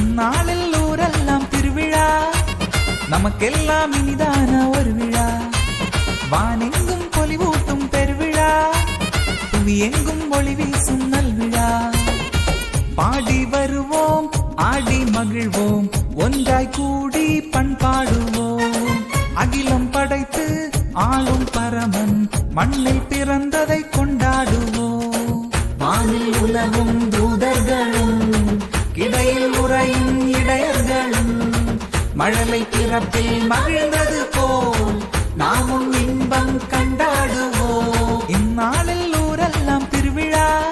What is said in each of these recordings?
இந்நாளில் ஊரெல்லாம் திருவிழா. நமக்கெல்லாம் இனிதான ஒரு விழா. வானெங்கும் பொலிவூட்டும் பெருவிழா. புவி எங்கும் ஒளி வீசும் நல்விழா. பாடி வருவோம் ஆடி மகிழ்வோம். ஒன்றாய் கூடி பண்பாடுவோம். அகிலம் படைத்து ஆளும் பரமன். மண்ணில் பிறந்ததை கொண்டாடுவோம். வானில் உலகும் மழலை பிறப்பில் மகிழ்ந்தது போல் நாமும் இன்பம் கண்டாடுவோம். இந்நாளில் ஊரெல்லாம் திருவிழா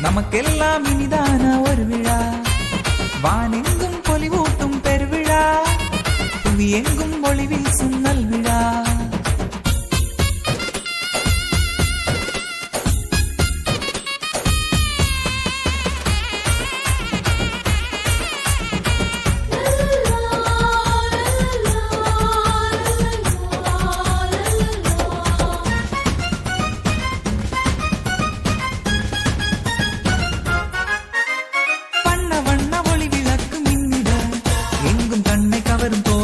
நமக்கெல்லாம் இனிதான ஒரு விழா. வானெங்கும் பொலிவூட்டும் பெருவிழா புவி எங்கும் ஒளி வீசும் நல்விழா. haber